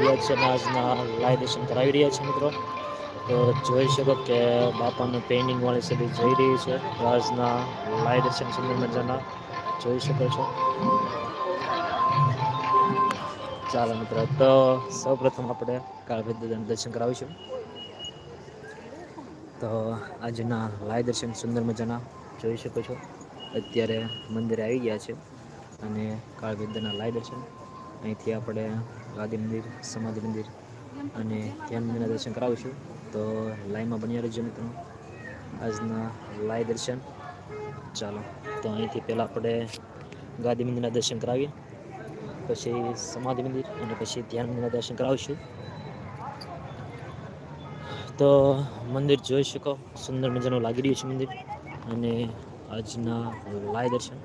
આવી છે અને આજના લાઈવ દર્શન કરાવી રહ્યા છે મિત્રો. તો જોઈ શકો કે બાપાનું પેઇન્ટિંગ વાળી સભી જઈ રહી છે. આજના લાઈવ દર્શન સુંદર મજાના જોઈ શકો છો. ચાલો મિત્રો, તો સૌ પ્રથમ આપણે કાળભેદ દાદાનું દર્શન કરાવીશું. તો આજના લાઈવ દર્શન સુંદર મજાના જોઈ શકો છો. અત્યારે મંદિરે આવી ગયા છે અને કાળભેદના લાઈવ દર્શન અહીંથી આપણે ગાદી મંદિર, સમાધિ મંદિર અને ધ્યાન મંદિરના દર્શન કરાવીશું તો લાઈવમાં બન્યા રહેજો મિત્રો. આજના લાઈવ દર્શન. ચાલો, તો અહીંથી પહેલાં આપણે ગાદી મંદિરના દર્શન કરાવીએ. પછી સમાધિ મંદિર અને પછી ધ્યાન મંદિરના દર્શન કરાવીશું. તો મંદિર જોઈ શકો. સુંદર મજાનું લાગી રહ્યું છે મંદિર. અને આજના લાય દર્શન.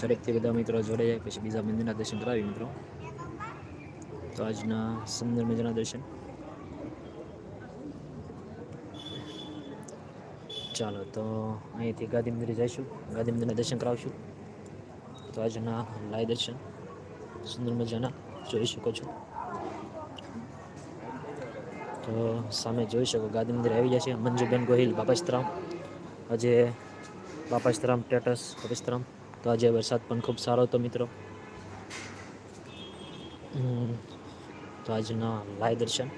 દરેકથી બધા મિત્રો જોડે જાય, પછી બીજા મંદિરના દર્શન કરાવી મિત્રો. તો આજના સુંદર મજાના દર્શન. ચાલો, તો અહીંથી ગાંધી મંદિરે જઈશું. ગાંધી મંદિરના દર્શન કરાવશું. તો આજના લાય દર્શન. સુંદર મજાના. જોઈ શકો છો. તો સામે જોઈ શકો ગાંધી મંદિર આવી જશે મંજુબેન ગોહિલ બાપાસ્તરામ આજે બાપાસ્તરામ ટેટસ બાપાસ્તરામ તો આજે વરસાદ પણ ખૂબ સારો હતો મિત્રો. તો આજના લાય દર્શન.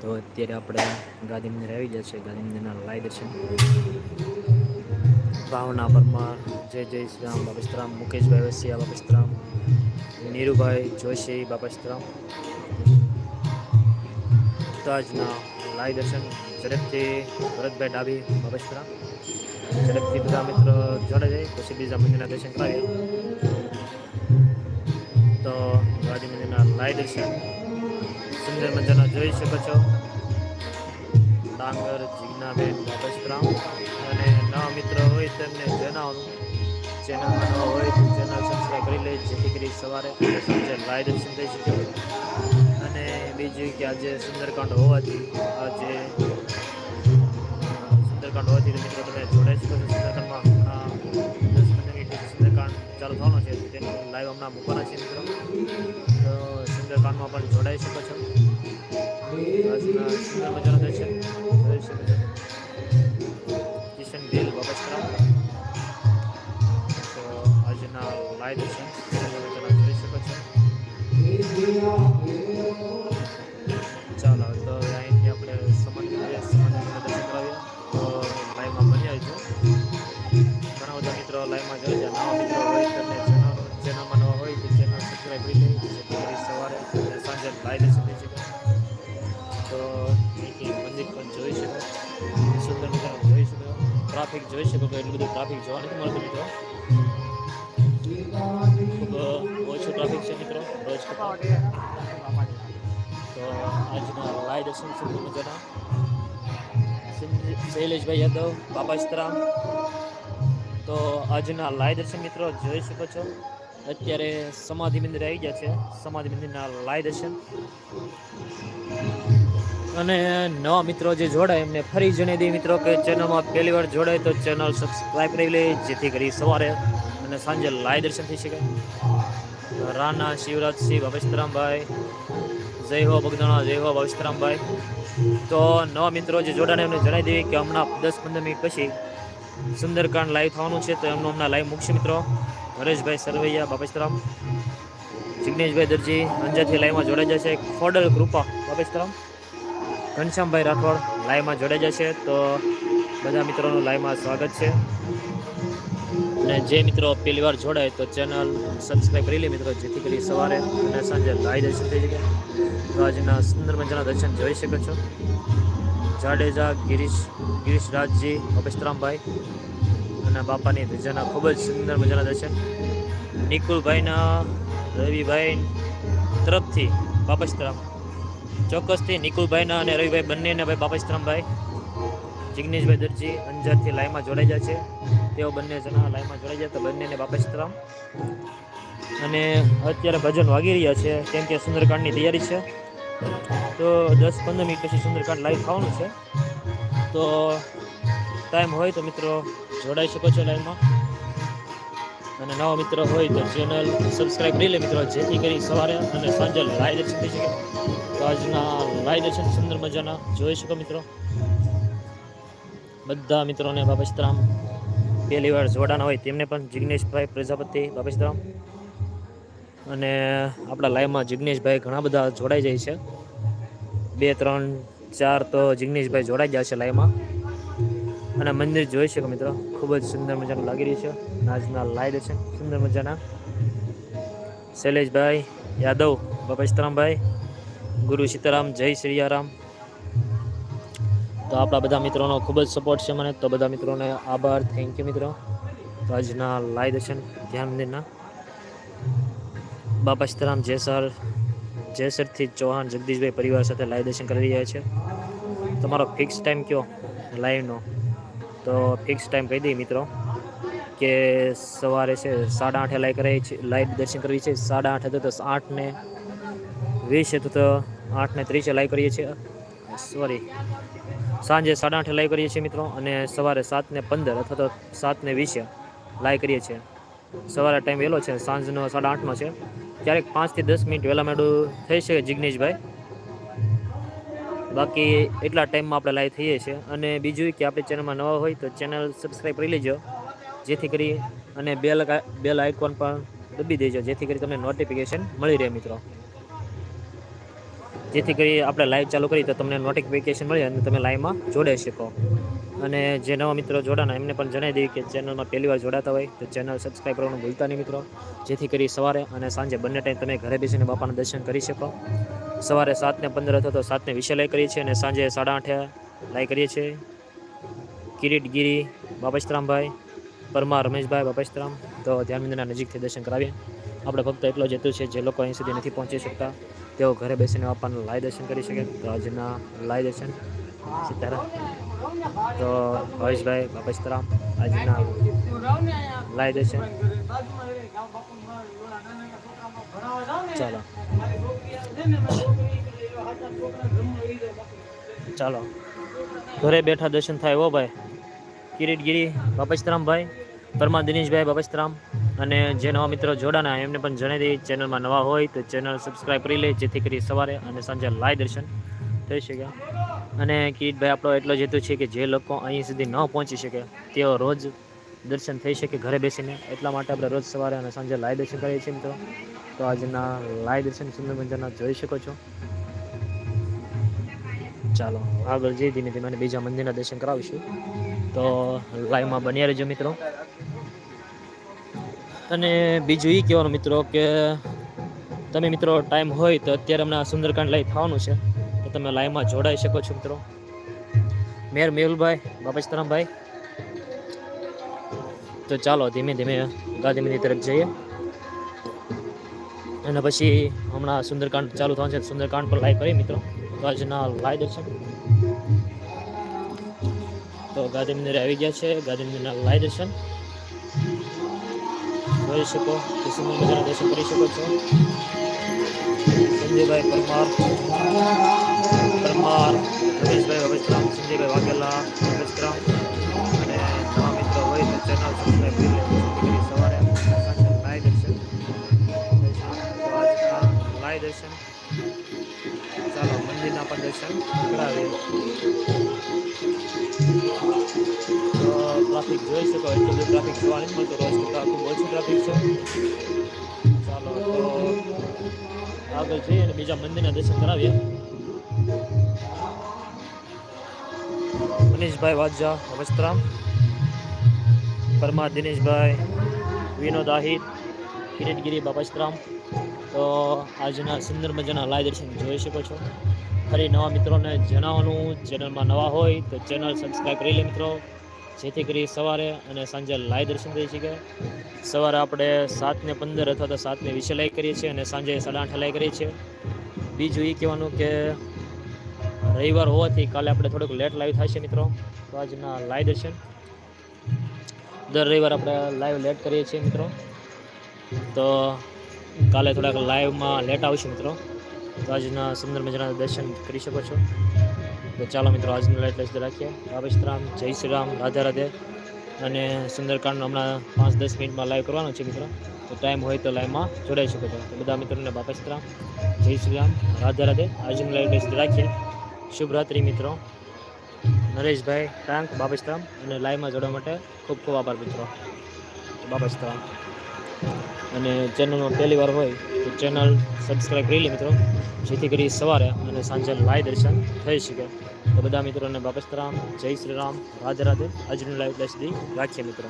તો અત્યારે આપણે ગાંધી મંદિર આવી ગયા છે, ગાંધી મંદિરના લાય દર્શન. ભાવના પરમાર, જય જય શ્રી રામ બાપસ્તરામ મુકેશભાઈ વસિયા બાપસ્તરામ નીરુભાઈ જોશી બાપસ્તરામ તો આજના લાય દર્શન ઝડપથી ભરતભાઈ ડાબી બાબેશ્વરા ઝડપથી બધા મિત્રો જોડે જાય પછી બીજા મંદિરના દર્શન કરાવીએ. તો ગાંધી મંદિરના લાય દર્શન સુંદર મજાના જોઈ શકો છો. ડાંગર, જીજ્ઞાબેન બાબેશ્વરા અને નવા મિત્રો હોય તેમને જણાવવાનું. ચેનલમાં ન હોય તો ચેનલ સબસ્ક્રાઈબ કરી લે, જેથી કરી સવારે સાંજે લાઈવ દર્શન થઈ શકે અને બીજું કે આજે સુંદરકાંડ હોવાથી આજે સુંદરકાંડ હોવાથી મિત્રો તમે જોડાઈ શકો છો સુંદરકાંડમાં દસ પંદર મિનિટ સુંદરકાંડ ચાલુ થવાનો છે, તેનું લાઈવ હમણાં મૂકવાના છે મિત્રો. તો સુંદરકાંડમાં પણ જોડાઈ શકો છો. સુંદર મજાના છો. મિત્રો લાઈવમાં જોઈ જાય નવા મિત્રો હોય તેમને ચેનલ ચેનલમાં નવા હોય તો ચેનલ સબસ્ક્રાઈબ કરી લે જેથી કરી સવારે સાંજે લાઈવ સુધી શકે તો અહીંથી મંદિર પણ જોઈ શકો. સુંદર મજાનું જોઈ શકો. ટ્રાફિક જોઈ શકો તો એટલું બધું ટ્રાફિક જોવા નથી મળતું મિત્રો. ખૂબ ઓછું ટ્રાફિક છે મિત્રો, રોજ તો આજના લાઈવ દર્શન સુંદર મજાના શૈલ- શૈલેષભાઈ યાદવ બાપાસ્તરામ તો આજના લાઈવ દર્શન મિત્રો જોઈ શકો છો. અત્યારે સમાધિ મંદિર આવી ગયા છે. સમાધિ મંદિરના લાઈવ દર્શન. અને નવા મિત્રો જે જોડાય, એમને ફરી જણાવી દઈએ મિત્રો કે ચેનલમાં પહેલી વાર જોડાય તો ચેનલ સબસ્ક્રાઈબ કરી લે, જેથી કરી સવારે અને સાંજે લાઈવ દર્શન થઈ શકે. રાના શિવરાજસિંહ ભવેશરામભાઈ જય હો બગદાણા જય હો ભવેશરામભાઈ તો નવા મિત્રો જે જોડાને એમને જણાવી દઈએ કે હમણાં દસ પંદર મિનિટ પછી સુંદરકાંડ લાઈવ થવાનું છે તો એમનું હમણાં લાઈવ મુખ્ય મિત્રો. હરેશભાઈ સરવૈયા બાપેશરામ જિગ્નેશભાઈ દરજી અંજારથી લાઈવમાં જોડાઈ જશે. ખોડલ કૃપા બાપેશરામ ઘનશ્યામભાઈ રાઠોડ લાઈવમાં જોડાઈ જશે તો બધા મિત્રોનું લાઈવમાં સ્વાગત છે. અને જે મિત્રો પહેલી વાર જોડાય તો ચેનલ સબસ્ક્રાઈબ કરી લે મિત્રો, જેથી કરી સવારે અને સાંજે લાઈ દર્શન થઈ શકે. તો આજના સુંદર મજાના દર્શન જોઈ શકો છો. જાડેજા, ગિરીશ ગિરીશ રાજજી અપેશરામભાઈ અને બાપાની ધજાના ખૂબ જ સુંદર મજાના દર્શન. નિકુલભાઈના રવિભાઈ તરફથી બાપસ્તરામ. ચોક્કસથી નિકુલભાઈના અને રવિભાઈ બંનેને ભાઈ બાપસ્તરામભાઈ, જિગ્નેશભાઈ દરજી અંજારથી લાઈમાં જોડાઈ જાય છે. તેઓ બંને જણા લાઈમાં જોડાઈ જાય તો બંનેને બાપસ્તરામ. અને અત્યારે ભજન વાગી રહ્યા છે, કેમ કે સુંદરકાંડની તૈયારી છે. તો દસ પંદર મિનિટ પછી સુંદરકાંડ લાઈવ થવાનું છે. તો ટાઈમ હોય તો મિત્રો જોડાઈ શકો છો લાઈવમાં અને નવા મિત્ર હોય તો ચેનલ સબસ્ક્રાઈબ કરી લે મિત્રો, જેથી કરી સવારે અને સાંજે લાઈવ દર્શન થઈ શકે. તો આજના લાઈવ દર્શન સુંદર મજાના જોઈ શકો મિત્રો. બધા મિત્રોને બાબસ્તરામ પહેલી વાર જોડાના હોય તેમને પણ જિગ્નેશભાઈ પ્રજાપતિ બાબસ્તરામ અને આપણા લાઈવમાં જિગ્નેશભાઈ ઘણા બધા જોડાઈ જાય છે. બે, ત્રણ, ચાર તો જિગ્નેશભાઈ જોડાઈ ગયા છે લાઈવમાં. અને મંદિર જોઈ શકો મિત્રો, ખૂબ જ સુંદર મજાનું લાગી રહ્યું છે. આજના લાઈવ છે, સુંદર મજાના. શૈલેષભાઈ, યાદવ બાપસ્તરામભાઈ ગુરુ સીતારામ, જય શ્રીયારામ તો આપણા બધા મિત્રોનો ખૂબ જ સપોર્ટ છે મને. તો બધા મિત્રોને આભાર. થેન્ક યુ મિત્રો. તો આજના લાઈવ દર્શન ધ્યાન મંદિરના. બાપા સીતારામ જેસર જેસરથી ચૌહાણ જગદીશભાઈ પરિવાર સાથે લાઈવ દર્શન કરી રહ્યા છે. તમારો ફિક્સ ટાઈમ કયો લાઈવનો તો ફિક્સ ટાઈમ કહી દઈએ મિત્રો, કે સવારે છે સાડા આઠે લાઈવ કરે છે લાઈવ દર્શન કરવી છે, સાડા આઠે તો આઠ ને વીસ હતું તો આઠ ને ત્રીસે લાઈવ કરીએ છીએ. સોરી સાંજે સાડા આઠે લાઈવ કરીએ છીએ મિત્રો, અને સવારે સાત ને પંદર અથવા તો સાત ને વીસે લાઈવ કરીએ છીએ. સવારે ટાઈમ વહેલો છે, સાંજનો સાડા આઠનો છે. ક્યારેક પાંચથી દસ મિનિટ વહેલા મેડું થઈ શકે જિગ્નેશભાઈ. બાકી એટલા ટાઈમમાં આપણે લાઈવ થઈએ છીએ. અને બીજું કે આપણી ચેનલમાં નવા હોય તો ચેનલ સબસ્ક્રાઈબ કરી લેજો. જેથી કરી અને બેલ બેલ આઇકોન પણ દબી દેજો. જેથી કરી તમને નોટિફિકેશન મળી રહે મિત્રો. જેથી કરી આપણે લાઈવ ચાલુ કરી તો તમને નોટિફિકેશન મળે અને તમે લાઈવમાં જોડાઈ શકો. અને જે નવા મિત્રો જોડાના, એમને પણ જણાવી દઈએ કે ચેનલમાં પહેલી વાર જોડાતા હોય તો ચેનલ સબસ્ક્રાઈબ કરવાનું ભૂલતા નહીં મિત્રો. જેથી કરી સવારે અને સાંજે બંને ટાઈમ તમે ઘરે બેસીને બાપાના દર્શન કરી શકો. સવારે સાતને પંદર અથવા તો સાતને વિશે લાઈ કરીએ છીએ અને સાંજે સાડા આઠે લાઈ કરીએ છીએ. કિરીટ ગીરી, બાપસ્તરામભાઈ, પરમાર રમેશભાઈ, બાપસ્તરામ. તો ધ્યાન નજીકથી દર્શન કરાવીએ. આપણે ફક્ત એટલો જ હેતુ છે જે લોકો અહીં સુધી નથી પહોંચી શકતા. તેઓ ઘરે બેસીને બાપાનું લાય દર્શન કરી શકે. તો આજના લાય દર્શન. સીતારામ. તો હરેશભાઈ બાપસ્તરામ આજના લાઈ દર્શન ચાલો. ચાલો. ઘરે બેઠા દર્શન થાય હો ભાઈ. કિરીટગીરી બાપસ્તરામભાઈ પરમા દિનેશભાઈ બાપસ્તરામ અને જે નવા મિત્રો જોડાના એમને પણ જણાવી દઈએ. ચેનલમાં નવા હોય તો ચેનલ સબસ્ક્રાઈબ કરી લે, જેથી કરી સવારે અને સાંજે લાઈ દર્શન થઈ શકે. અને કિરીટભાઈ આપણો એટલો જ હેતુ છે કે જે લોકો અહીં સુધી ન પહોંચી શકે, તેઓ રોજ દર્શન થઈ શકે ઘરે બેસીને. એટલા માટે આપણે રોજ સવારે અને સાંજે લાઈવ દર્શન કરીએ છીએ મિત્રો. તો આજના લાઈવ દર્શન સુંદર મજાના જોઈ શકો છો. ચાલો, આગળ જઈ ધીમે ધીમે અને બીજા મંદિરના દર્શન કરાવીશું. તો લાઈવમાં બન્યા રહેજો મિત્રો. અને બીજું એ કહેવાનું મિત્રો કે, તમે મિત્રો ટાઈમ હોય તો અત્યારે હમણાં સુંદરકાંડ લઈ થવાનું છે. તો તમે લાઈવમાં જોડાઈ શકો છો મિત્રો. મેર મેહુલભાઈ બાપસ્તરામભાઈ તો ચાલો ધીમે ધીમે ગાંધીમંદિર તરફ જઈએ. અને પછી હમણાં સુંદરકાંડ ચાલુ થવાનું છે સુંદરકાંડ પર લાઈવ કરીએ મિત્રો. તો આજના લાઈવ દર્શન તો ગાંધી મંદિરે આવી ગયા છે ગાંધી મંદિરના લાઈવ દર્શન જોઈ શકો કે દર્શન કરી શકો છો. સંજયભાઈ પરમાર. પરમાર, રમેશભાઈ, રમેશરામ, સંજયભાઈ વાઘેલા, રમેશરામ અને નવા મિત્રો હોય તો ચેનલ સબસ્ક્રાઈબ કરી લેજો. સવારે લાઈ દર્શન લાઈ દર્શન ચાલો, મંદિરના પણ દર્શન કરાવીએ. ટ્રાફિક જોઈ શકો, એટલું બધું ટ્રાફિક જોવા નથી મળતું રોજ કરતાં ખૂબ ઓછું ટ્રાફિક છે. ચાલો, તો આગળ જઈએ અને બીજા મંદિરના દર્શન કરાવીએ. મનીષભાઈ વાજા અવસ્ત્રામ. પરમા દિનેશભાઈ, વિનોદ આહિર કિરીટગીરી બાપસ્ત્રામ તો આજના સુંદર મજાના લાઈવ દર્શન જોઈ શકો છો. ફરી નવા મિત્રોને જણાવવાનું, ચેનલમાં નવા હોય તો ચેનલ સબસ્ક્રાઈબ કરી લે મિત્રો. જેથી કરી સવારે અને સાંજે લાઈવ દર્શન થઈ શકે. સવારે આપણે સાતને પંદર અથવા તો સાતને વીસે લાઈક કરીએ છીએ અને સાંજે સાડા આઠે લાઈક કરીએ છીએ. બીજું એ કહેવાનું કે રવિવાર હોવાથી કાલે આપણે થોડુંક લેટ લાઈવ છે મિત્રો. તો આજના લાઈવ દર્શન. દર રવિવાર આપણે લાઈવ લેટ કરીએ છીએ મિત્રો. તો કાલે થોડાક લાઈવમાં લેટ આવશે મિત્રો. તો આજના સુંદર મજાના દર્શન કરી શકો છો. તો ચાલો મિત્રો આજનું લાઈટ લઈ રાખીએ. બાબેશ રામ, જય શ્રી રામ, રાધે રાધે. અને સુંદરકાંડનો હમણાં પાંચ દસ મિનિટમાં લાઈવ કરવાનો છે મિત્રો. તો ટાઈમ હોય તો લાઈવમાં જોડાઈ શકો છો. તો બધા મિત્રોને બાપા સીતરામ જય શ્રી રામ, રાધે રાધે. આજનું લાઈટ બેસ્ટ રાખીએ. શુભ રાત્રિ મિત્રો. નરેશભાઈ ટાંક બાપા સીતરામ અને લાઈવમાં જોડવા માટે ખૂબ ખૂબ આભાર મિત્રો. બાપા સીતરામ અને ચેનલમાં પહેલી વાર હોય તો ચેનલ સબસ્ક્રાઈબ કરી લે મિત્રો. જેથી કરી સવારે અને સાંજે લાઈવ દર્શન થઈ શકે. તો બધા મિત્રોને બાબસ્તરામ સીતરામ જય શ્રી રામ, રાધે રાધે. આજનું લાઈવ બેસ્ટ દી રાખીએ મિત્રો.